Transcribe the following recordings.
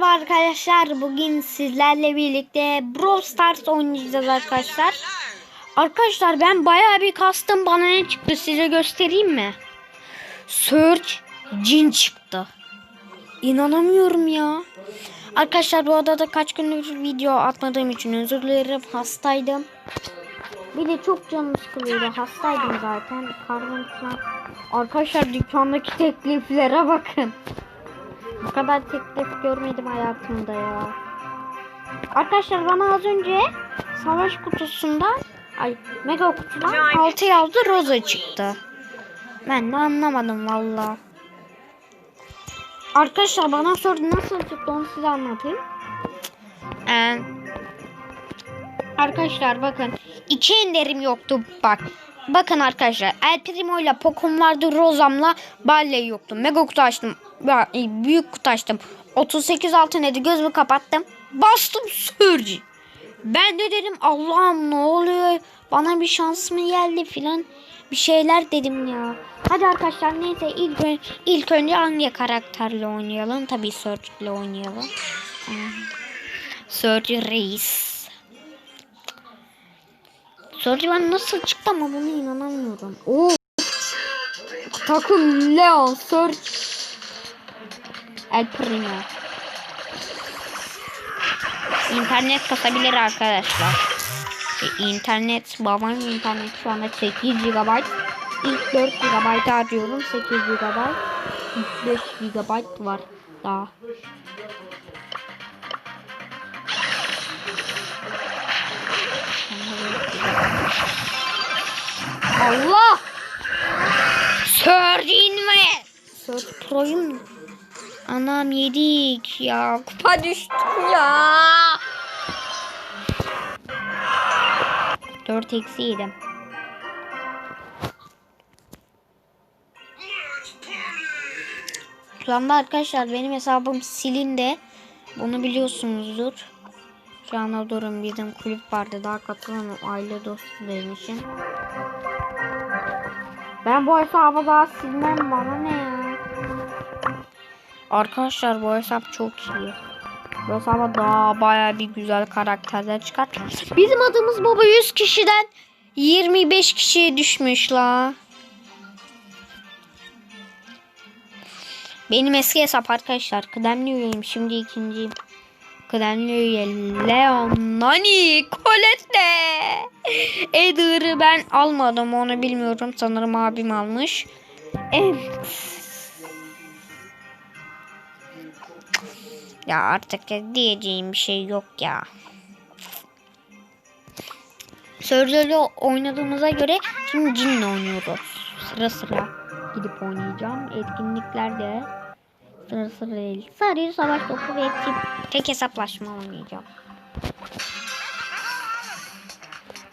merhaba arkadaşlar. Bugün sizlerle birlikte Brawl Stars oynayacağız arkadaşlar. Arkadaşlar ben bayağı bir kastım. Bana ne çıktı size göstereyim mi? Search Cin çıktı. İnanamıyorum ya. Arkadaşlar bu arada kaç gündür video atmadığım için özür dilerim. Hastaydım. Bir de çok canım sıkılıyordu. Hastaydım zaten. Karnım falan. Arkadaşlar dükkandaki tekliflere bakın. Bu kadar teklif görmedim hayatımda ya. Arkadaşlar bana az önce savaş kutusundan ay mega kutudan altı yazdı roza çıktı. Ben de anlamadım valla. Arkadaşlar bana sordu nasıl çıktı onu size anlatayım. Ee, arkadaşlar bakın iki enderim yoktu bak. Bakın arkadaşlar El Primo ile Pokemon vardı Rozam'la Barley yoktu. Mega kutu açtım. Ya, e, Büyük kutu açtım. 38 altın dedi gözümü kapattım. Bastım Surge. Ben de dedim Allah'ım ne oluyor? Bana bir şans mı geldi filan bir şeyler dedim ya. Hadi arkadaşlar neyse ilk, ön- ilk önce hangi karakterle oynayalım? Tabii Surge ile oynayalım. Hmm. Surge Reis. Surge ben nasıl çıktı ama buna inanamıyorum. Oo. Takım Leon Surge El Primo. İnternet kasabilir arkadaşlar. E, İnternet, babamın internet şu anda 8 GB. İlk 4 GB harcıyorum. 8 GB. 5 GB var daha. Allah! Surge inme! Surge Pro'yum Anam yedik ya. Kupa düştüm ya. 4 eksi yedim. Şu anda arkadaşlar benim hesabım silindi. Bunu biliyorsunuzdur. Şu anda durun bizim kulüp vardı. Daha katılamam aile dostu benim için. Ben bu hesabı daha silmem bana ne ya. Arkadaşlar bu hesap çok iyi. Bu hesaba daha baya bir güzel karakterler çıkar. Bizim adımız baba 100 kişiden 25 kişiye düşmüş la. Benim eski hesap arkadaşlar. Kıdemli üyeyim. Şimdi ikinciyim. Kıdemli üye Leon, Nani, Colette. Eder'ı ben almadım. Onu bilmiyorum. Sanırım abim almış. Evet. Ya artık diyeceğim bir şey yok ya. Sörlör'le oynadığımıza göre şimdi Cin'le oynuyoruz. Sıra sıra gidip oynayacağım. Etkinliklerde sıra sıra değil. Sadece savaş topu ve tip tek hesaplaşma oynayacağım.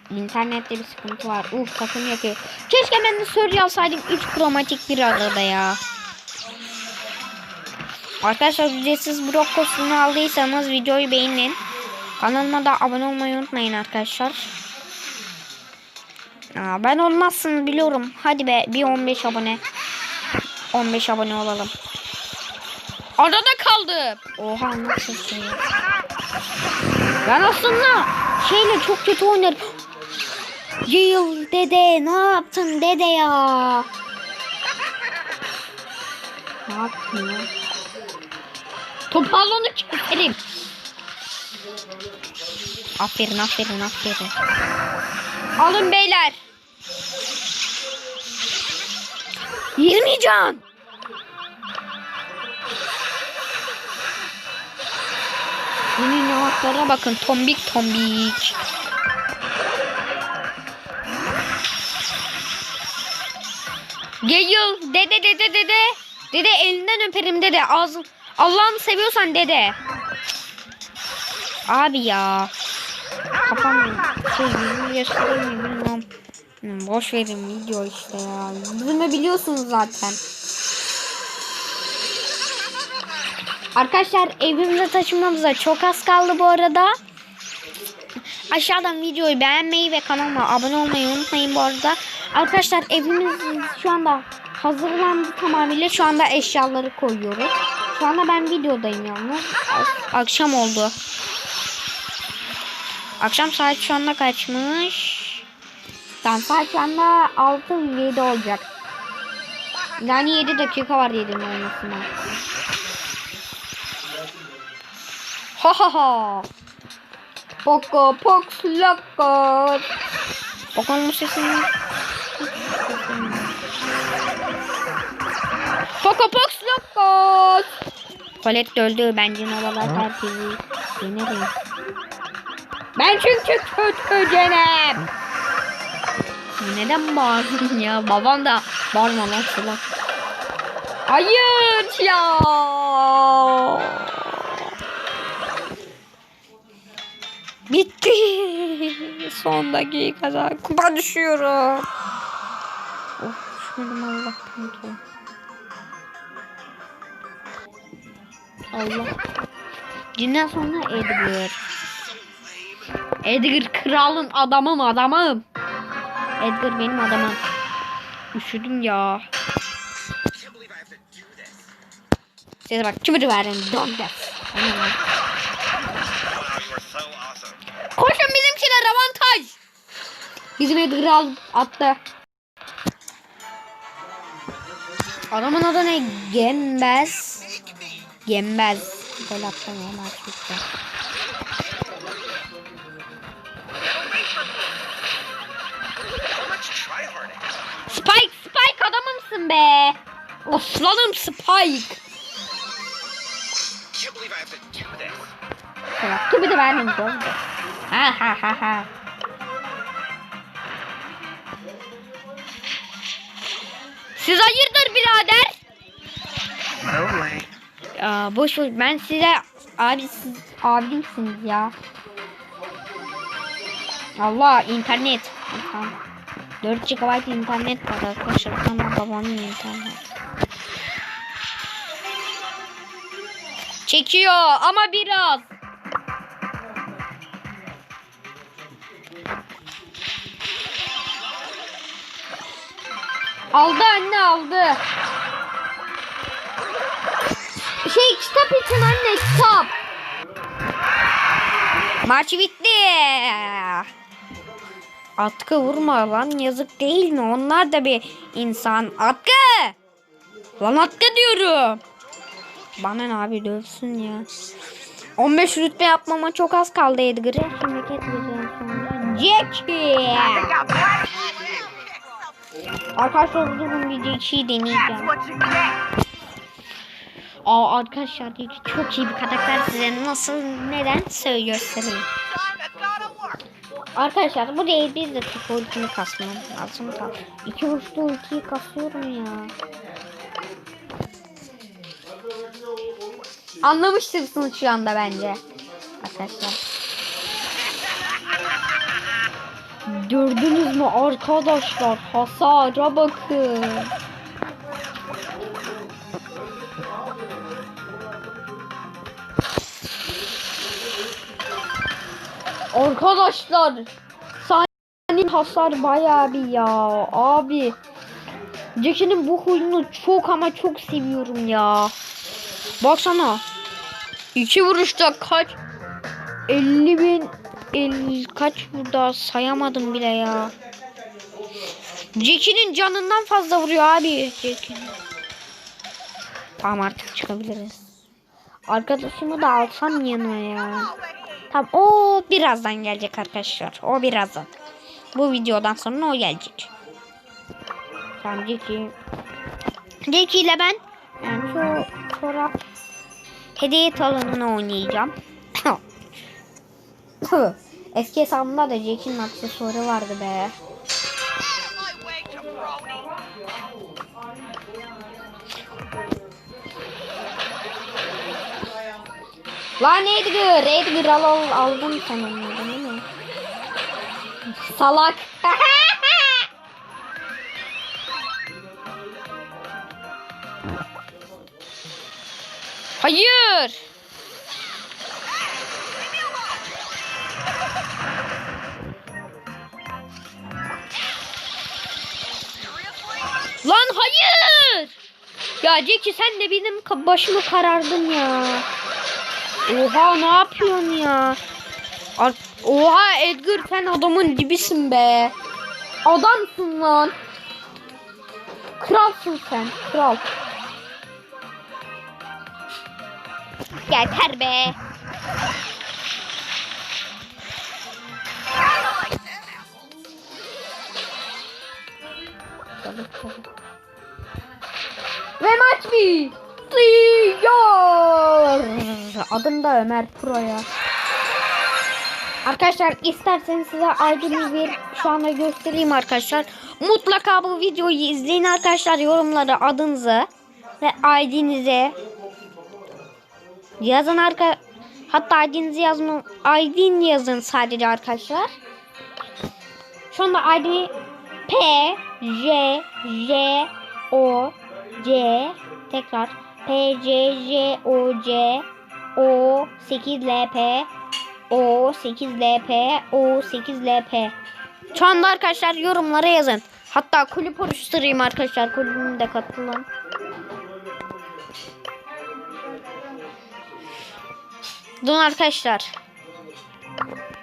İnternette bir sıkıntı var. Uf takım yakıyor. Keşke ben de Surge alsaydım 3 kromatik bir arada ya. Arkadaşlar ücretsiz Brock kostümünü aldıysanız videoyu beğenin. Kanalıma da abone olmayı unutmayın arkadaşlar. Aa, ben olmazsınız biliyorum. Hadi be bir 15 abone. 15 abone olalım. Arada kaldı. Oha nasıl şey. Ben aslında şeyle çok kötü oynarım. Yıl dede ne yaptın dede ya? Ne yaptın ya? Topal onu keserim. Aferin aferin aferin. Alın beyler. 20 can. Yeni yavaklara bakın tombik tombik. Geliyor dede dede dede. Dede elinden öperim dede. Ağzın Allah'ını seviyorsan dede. Abi ya. Kafam şey. Hmm, boş verin video işte ya. Yüzümü biliyorsunuz zaten. Arkadaşlar evimize taşınmamıza çok az kaldı bu arada. Aşağıdan videoyu beğenmeyi ve kanalıma abone olmayı unutmayın bu arada. Arkadaşlar evimiz şu anda hazırlandı tamamıyla. Şu anda eşyaları koyuyoruz. Şu anda ben videodayım yalnız. Akşam oldu. Akşam saat şu anda kaçmış? Tamam saat şu anda 6 7 olacak. Yani 7 dakika var 7'nin olmasına. Ha ha ha. Poco Pox Loco. Poco'nun sesini. Poco Pox Loco. Colette öldü. Bence Novalar herkesi yenerim. Ben çünkü kötü cenem. Neden bağırdın ya? Baban da bağırma lan salak. Hayır ya. Bitti. Son dakikada kupa düşüyorum. Of düşmedim Allah'tan Allah. Dünden sonra Edgar. Edgar kralın adamım adamım. Edgar benim adamım. Üşüdüm ya. Size bak çuburu verin. Don't death. Koşun bizimkiler avantaj. Bizim Edgar al attı. Adamın adı ne? Gembez. Gembez. Gol ya maç bitti. Spike, Spike adamımsın be. Aslanım Spike. Bak gibi de vermem oldu. Ha ha ha ha. Siz hayırdır birader? Ya boş ver ben size abi siz abimsiniz ya. Allah internet. Tamam. 4 GB internet var arkadaşlar. Ama babamın internet. Çekiyor ama biraz. Aldı anne aldı. Şey kitap için anne kitap. Maç bitti. Atkı vurma lan yazık değil mi? Onlar da bir insan. Atkı! Lan atkı diyorum. Bana ne abi dövsün ya. 15 rütbe yapmama çok az kaldı Edgar'ı. Sonra. Jackie! Arkadaşlar durun bir Jackie'yi deneyeceğim. Aa arkadaşlar Jackie çok iyi bir karakter size nasıl neden söyle göstereyim. Arkadaşlar bu değil bir dakika ultimi kasmam lazım. Tamam. İki uçlu ultiyi kasıyorum ya. Anlamıştırsınız şu anda bence. Arkadaşlar. Gördünüz mü arkadaşlar? Hasara bakın. Arkadaşlar saniye hasar bayağı bir ya abi. Jackie'nin bu huyunu çok ama çok seviyorum ya. Baksana. İki vuruşta kaç 50 bin 50 kaç burada sayamadım bile ya. Jackie'nin canından fazla vuruyor abi. Jackie'nin. Tamam artık çıkabiliriz. Arkadaşımı da alsam yanıma ya. Tamam o birazdan gelecek arkadaşlar. O birazdan. Bu videodan sonra o gelecek. Tamam Jackie. Jackie ile ben yani şu çorap hediye talonunu oynayacağım. Eski hesabımda da Jackie'nin aksesuarı vardı be. Lan Edgar, Edgar al, al aldım sen onu değil mi? Salak. Hayır. Lan hayır. Ya Jackie sen de benim başımı karardın ya. Oha ne yapıyorsun ya? Ar- Oha Edgar sen adamın dibisin be. Adamsın lan. Kralsın sen. Kral. Yeter be. Ve maç bitiyor. Adım da Ömer Pro'ya. Arkadaşlar isterseniz size ID'mi bir şu anda göstereyim arkadaşlar. Mutlaka bu videoyu izleyin arkadaşlar. Yorumlara adınızı ve ID'nizi yazın arka hatta ID'nizi yazın ID'ni yazın sadece arkadaşlar. Şu anda ID P J J O C tekrar P C J O C O 8 L P O 8 L P O 8 L P Şu anda arkadaşlar yorumlara yazın. Hatta kulüp oluşturayım arkadaşlar. Kulübüme de katılın. Durun arkadaşlar.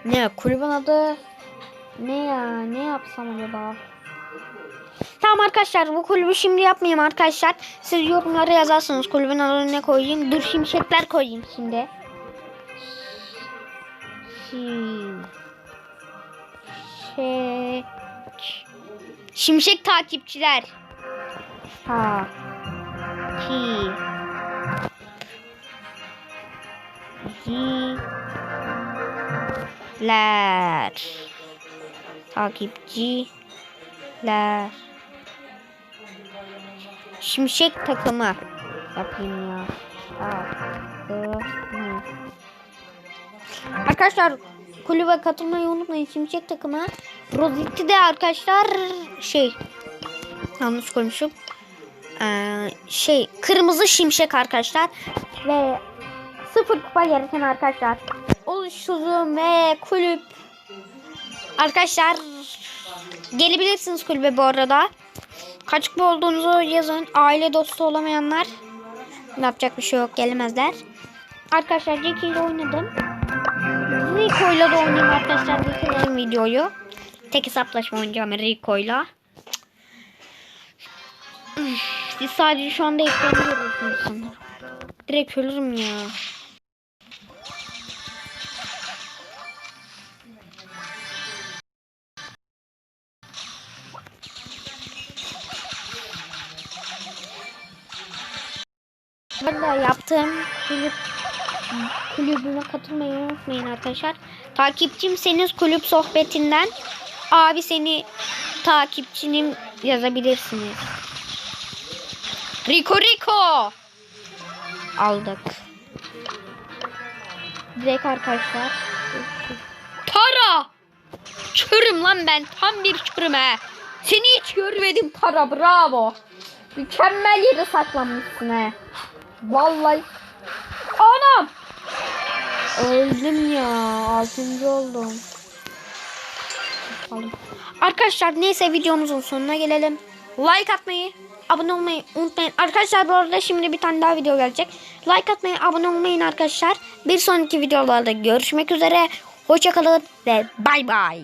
Ne kulübün adı ne ya ne yapsam acaba? Tamam arkadaşlar bu kulübü şimdi yapmayayım arkadaşlar. Siz yorumlara yazarsınız kulübün adını ne koyayım. Dur şimşekler koyayım şimdi. Şimşek. Şimşek takipçiler. Ha. Ki. Ler. Takipçiler. Şimşek takımı yapayım ya. Arkadaşlar kulübe katılmayı unutmayın. Şimşek takımı. Rosetti de arkadaşlar şey yanlış koymuşum. Ee, şey kırmızı şimşek arkadaşlar ve sıfır kupa gereken arkadaşlar oluşturum ve kulüp arkadaşlar gelebilirsiniz kulübe bu arada. Kaç kupa olduğunuzu yazın. Aile dostu olamayanlar yapacak bir şey yok gelemezler. Arkadaşlar Jackie ile oynadım. Rico ile de oynayayım arkadaşlar. Bitirelim videoyu. Tek hesaplaşma oynayacağım Rico ile. Siz sadece şu anda ekranı görüyorsunuz sanırım. Direkt ölürüm ya. De yaptığım kulüp kulübüme katılmayı unutmayın arkadaşlar. Takipçimseniz kulüp sohbetinden abi seni takipçinim yazabilirsiniz. Rico Rico aldık. Direkt arkadaşlar. Tara! Çürüm lan ben tam bir çürüm he. Seni hiç görmedim Tara bravo. Mükemmel yere saklanmışsın he. Vallahi. Anam. Öldüm ya. Altıncı oldum. Arkadaşlar neyse videomuzun sonuna gelelim. Like atmayı, abone olmayı unutmayın. Arkadaşlar bu arada şimdi bir tane daha video gelecek. Like atmayı, abone olmayın arkadaşlar. Bir sonraki videolarda görüşmek üzere. Hoşçakalın ve bay bay.